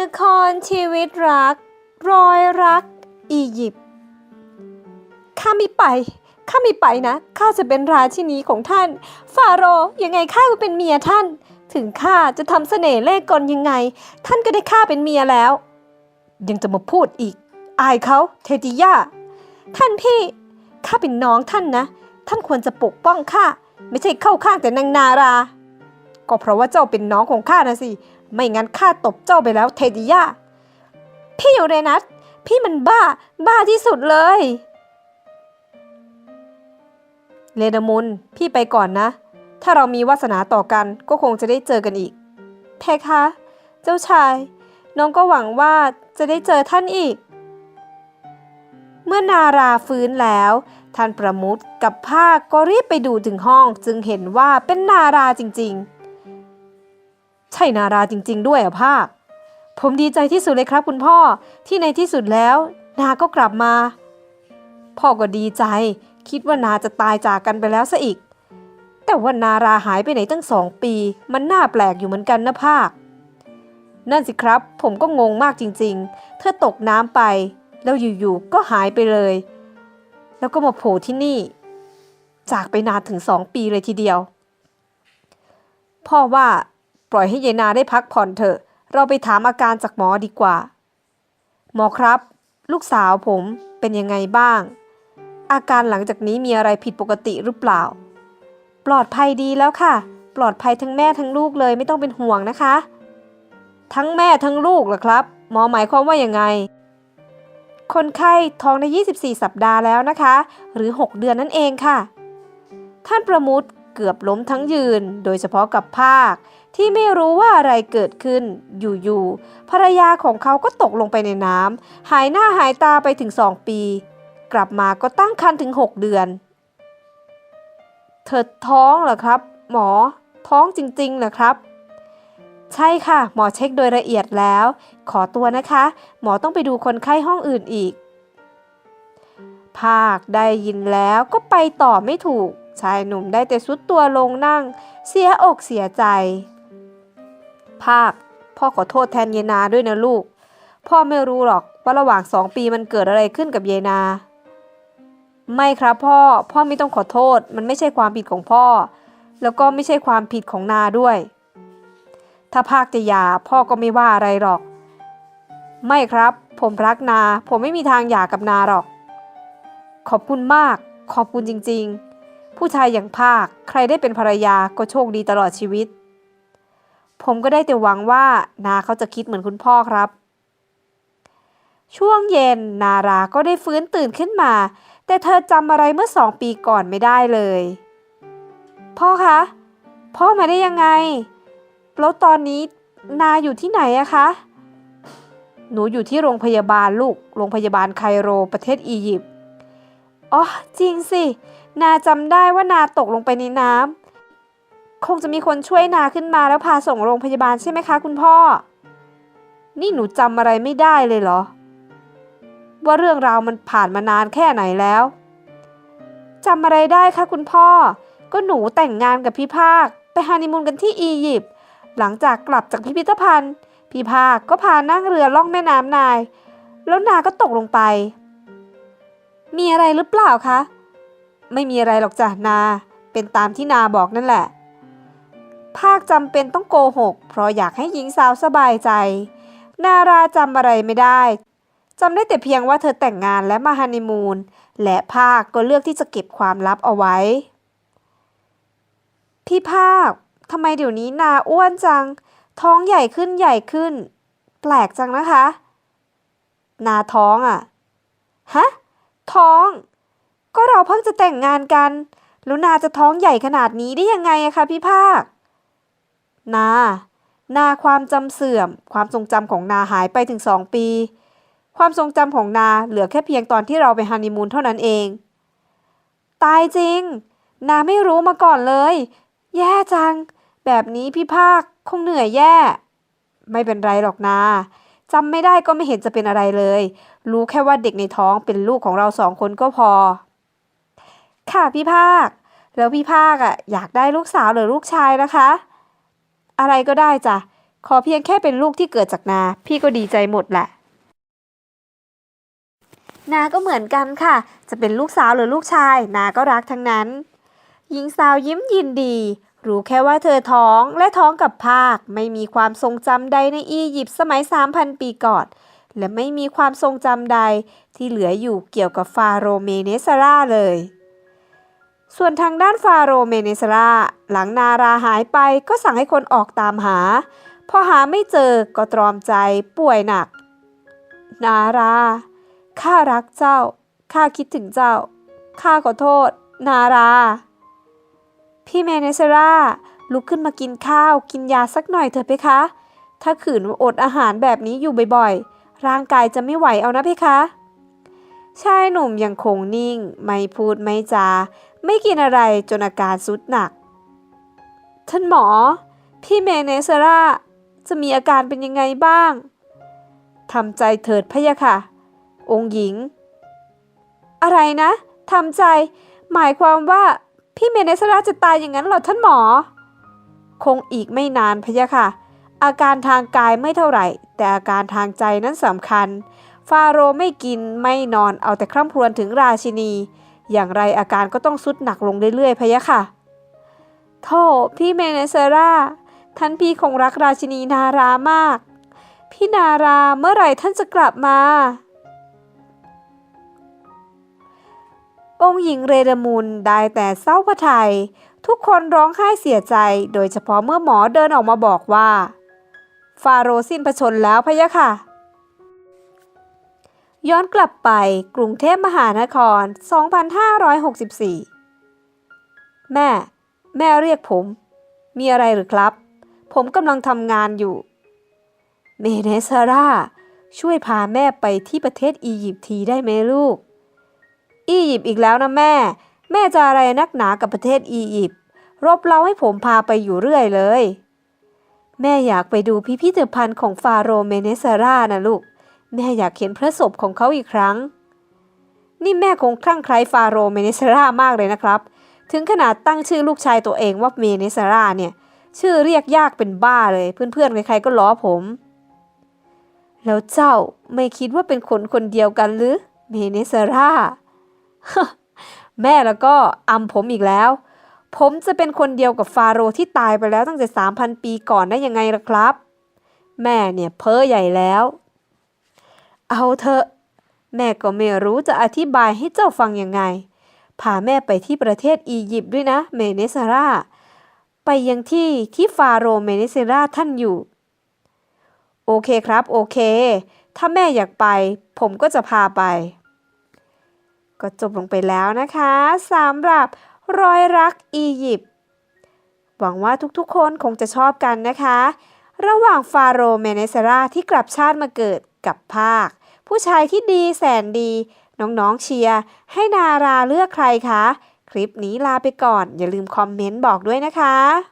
ละครชีวิตรัก รอยรัก อียิปต์ข้าไม่ไป ข้าไม่ไปนะ ข้าจะเป็นราชินีของท่าน ฟาโรห์ยังไงข้าก็เป็นเมียท่าน ถึงข้าจะทำเสน่ห์เล่ห์กลยังไง ท่านก็ได้ข้าเป็นเมียแล้ว ยังจะมาพูดอีก อายเขาเทติยาท่านพี่ ข้าเป็นน้องท่านนะ ท่านควรจะปกป้องข้า ไม่ใช่เข้าข้างแต่นางนารา ก็เพราะว่าเจ้าเป็นน้องของข้านะสิ ไม่งั้นข้าตบเจ้าไปแล้วเทดิยาพี่อยู่เรนัสพี่มันบ้า บ้าที่สุดเลย เลนามุน พี่ไปก่อนนะ ถ้าเรามีวาสนาต่อกันก็คงจะได้เจอกันอีกเพคะ เจ้าชาย น้องก็หวังว่าจะได้เจอท่านอีก เมื่อนาราฟื้นแล้ว ท่านประมุตกับภาคก็รีบไปดูถึงห้องจึงเห็นว่าเป็นนาราจริงๆ ใช่นาราจริง ๆ ด้วยอะภาค ผมดีใจที่สุดเลยครับคุณพ่อที่ในที่สุดแล้ว นาก็กลับมา พ่อก็ดีใจ คิดว่านาจะตายจากกันไปแล้วซะอีก แต่ว่านาราหายไปไหนตั้งสองปี มันน่าแปลกอยู่เหมือนกันนะภาค นั่นสิครับ ผมก็งงมากจริง ๆ เธอตกน้ำไป แล้วอยู่ๆก็หายไปเลย แล้วก็มาโผล่ที่นี่ จากไปนานถึงสองปีเลยทีเดียวพ่อว่า ปล่อยให้ยายนาได้พักผ่อนเถอะ เราไปถามอาการจากหมอดีกว่า หมอครับ ลูกสาวผมเป็นยังไงบ้าง อาการหลังจากนี้มีอะไรผิดปกติหรือเปล่า ปลอดภัยดีแล้วค่ะ ปลอดภัยทั้งแม่ทั้งลูกเลยไม่ต้องเป็นห่วงนะคะ ทั้งแม่ทั้งลูกเหรอครับ หมอหมายความว่ายังไง คนไข้ท้องใน 24 สัปดาห์แล้วนะคะ หรือ 6 เดือนนั่นเองค่ะ ท่านประมุตเกือบล้มทั้งยืน โดยเฉพาะกับภาค ที่ไม่รู้ว่าอะไรเกิดขึ้น อยู่ๆ ภรรยาของเขาก็ตกลงไปในน้ำ หายหน้าหายตาไปถึง2ปี กลับมาก็ตั้งครรภ์ถึง 6 เดือน เธอท้องเหรอครับ หมอ ท้องจริงๆเหรอครับ ใช่ค่ะ หมอเช็คโดยละเอียดแล้ว ขอตัวนะคะ หมอต้องไปดูคนไข้ห้องอื่นอีก ภาคได้ยินแล้วก็ไปต่อไม่ถูกชายหนุ่มได้แต่สุดตัวลงนั่ง เสียอกเสียใจ ภาค พ่อขอโทษแทนเยนาด้วยนะลูก พ่อไม่รู้หรอกว่าระหว่างสองปีมันเกิดอะไรขึ้นกับเยนา ไม่ครับพ่อ พ่อไม่ต้องขอโทษ มันไม่ใช่ความผิดของพ่อ แล้วก็ไม่ใช่ความผิดของนาด้วย ถ้าภาคจะหย่าพ่อก็ไม่ว่าอะไรหรอก ไม่ครับ ผมรักนา ผมไม่มีทางหย่ากับนาหรอก ขอบคุณมาก ขอบคุณจริง ๆ ผู้ชายอย่างภาค ใครได้เป็นภรรยาก็โชคดีตลอดชีวิต ผมก็ได้แต่หวังว่านาเขาจะคิดเหมือนคุณพ่อครับ ช่วงเย็นนาราก็ได้ฟื้นตื่นขึ้นมา แต่เธอจำอะไรเมื่อสองปีก่อนไม่ได้เลย พ่อคะ พ่อมาได้ยังไง แล้วตอนนี้นาอยู่ที่ไหนอะคะ หนูอยู่ที่โรงพยาบาลลูก โรงพยาบาลไคโรประเทศอียิปต์ อ๋อจริงสิ นาจำได้ว่านาตกลงไปในน้ำ คงจะมีคนช่วยนาขึ้นมาแล้วพาส่งโรงพยาบาลใช่ไหมคะคุณพ่อ นี่หนูจำอะไรไม่ได้เลยเหรอ ว่าเรื่องราวมันผ่านมานานแค่ไหนแล้วจำอะไรได้คะคุณพ่อ ก็หนูแต่งงานกับพี่ภาค ไปฮันนีมูนกันที่อียิปต์หลังจากกลับจากพิพิธภัณฑ์ พี่ภาคก็พานั่งเรือล่องแม่น้ำนาย แล้วนาก็ตกลงไป มีอะไรหรือเปล่าคะ ไม่มีอะไรหรอกจ้ะนา เป็นตามที่นาบอกนั่นแหละ ภาคจำเป็นต้องโกหก เพราะอยากให้หญิงสาวสบายใจ นาราจำอะไรไม่ได้จำได้แต่เพียงว่าเธอแต่งงานและมาฮันนีมูนและภาคก็เลือกที่จะเก็บความลับเอาไว้ พี่ภาคทำไมเดี๋ยวนี้นาอ้วนจัง ท้องใหญ่ขึ้นใหญ่ขึ้น แปลกจังนะคะ นาท้องอะ่ะฮะท้อง ก็เราเพิ่งจะแต่งงานกัน แล้วนาจะท้องใหญ่ขนาดนี้ได้ยังไงอะคะพี่ภาค นา นาความจำเสื่อม ความทรงจำของนาหายไปถึงสองปี ความทรงจำของนาเหลือแค่เพียงตอนที่เราไปฮันนีมูนเท่านั้นเอง ตายจริง นาไม่รู้มาก่อนเลย แย่จัง แบบนี้พี่ภาคคงเหนื่อยแย่ ไม่เป็นไรหรอกนาจำไม่ได้ก็ไม่เห็นจะเป็นอะไรเลย รู้แค่ว่าเด็กในท้องเป็นลูกของเราสองคนก็พอ ค่ะพี่ภาค แล้วพี่ภาคอะอยากได้ลูกสาวหรือลูกชายนะคะ อะไรก็ได้จ้ะ ขอเพียงแค่เป็นลูกที่เกิดจากนา พี่ก็ดีใจหมดแหละ นาก็เหมือนกันค่ะ จะเป็นลูกสาวหรือลูกชาย นาก็รักทั้งนั้น หญิงสาวยิ้มยินดี รู้แค่ว่าเธอท้องและท้องกับภาค ไม่มีความทรงจำใดในอียิปต์สมัย 3,000 ปีก่อนและไม่มีความทรงจำใดที่เหลืออยู่เกี่ยวกับฟาโรห์เมเนสราเลย ส่วนทางด้านฟาโรเมเนสราหลังนาราหายไปก็สั่งให้คนออกตามหา พอหาไม่เจอก็ตรอมใจป่วยหนัก นาราข้ารักเจ้าข้าคิดถึงเจ้าข้าขอโทษ นารา พี่เมเนเซราลุกขึ้นมากินข้าว กินยาสักหน่อยเถอะเพคะ ถ้าขืนอดอาหารแบบนี้อยู่บ่อยๆ ร่างกายจะไม่ไหวเอานะเพคะ ชายหนุ่มยังคงนิ่ง ไม่พูดไม่จา ไม่กินอะไรจนอาการสุดหนัก ท่านหมอ พี่เมเนเซราจะมีอาการเป็นยังไงบ้างทำใจเถิดพะยะค่ะ องค์หญิง อะไรนะทำใจ หมายความว่าพี่เมเนสราจะตายอย่างนั้นเหรอท่านหมอ คงอีกไม่นานพะยะค่ะ อาการทางกายไม่เท่าไหร่ แต่อาการทางใจนั้นสำคัญ ฟาโรห์ไม่กินไม่นอนเอาแต่คร่ำครวญถึงราชินี อย่างไรอาการก็ต้องสุดหนักลงเรื่อยๆพะยะค่ะโธ่พี่เมเนเซราท่านพี่คงรักราชินีนารามาก พี่นาราเมื่อไหร่ท่านจะกลับมา องค์หญิงเรดมุนได้แต่เศร้าพระทัยทุกคนร้องไห้เสียใจ โดยเฉพาะเมื่อหมอเดินออกมาบอกว่า ฟาโรสิ้นพระชนแล้วพะยะค่ะ ย้อนกลับไปกรุงเทพมหานคร 2564 แม่ แม่เรียกผม มีอะไรหรือครับ ผมกำลังทำงานอยู่ เมเนซาร่า ช่วยพาแม่ไปที่ประเทศอียิปต์ทีได้ไหมลูก อียิปต์อีกแล้วนะแม่ แม่จะอะไรนักหนากับประเทศอียิปต์ รบเร้าให้ผมพาไปอยู่เรื่อยเลย แม่อยากไปดูพิพิธภัณฑ์ของฟาโรเมเนซาร่านะลูก แม่อยากเห็นพระศพของเขาอีกครั้ง นี่แม่คงคลั่งไคล้ฟาโรห์เมเนซร่ามากเลยนะครับ ถึงขนาดตั้งชื่อลูกชายตัวเองว่าเมเนซร่าเนี่ย ชื่อเรียกยากเป็นบ้าเลย เพื่อนๆใครๆก็ล้อผม แล้วเจ้าไม่คิดว่าเป็นคนคนเดียวกันหรือเมเนซร่าแม่แล้วก็อำผมอีกแล้ว ผมจะเป็นคนเดียวกับฟาโรห์ที่ตายไปแล้วตั้งแต่ 3,000 ปีก่อนได้ยังไงล่ะครับ แม่เนี่ยเพ้อใหญ่แล้ว เอาเถอะ แม่ก็ไม่รู้จะอธิบายให้เจ้าฟังยังไง พาแม่ไปที่ประเทศอียิปต์ด้วยนะ เมเนซาร่า ไปยังที่ที่ฟาโรห์เมเนเซราท่านอยู่ โอเคครับ โอเค ถ้าแม่อยากไป ผมก็จะพาไป ก็จบลงไปแล้วนะคะสำหรับรอยรักอียิปต์หวังว่าทุกๆคนคงจะชอบกันนะคะ ระหว่างฟาโรห์เมเนเซราที่กลับชาติมาเกิดกับภาค ผู้ชายที่ดีแสนดี น้องๆเชียร์ให้นาราเลือกใครคะ คลิปนี้ลาไปก่อน อย่าลืมคอมเมนต์บอกด้วยนะคะ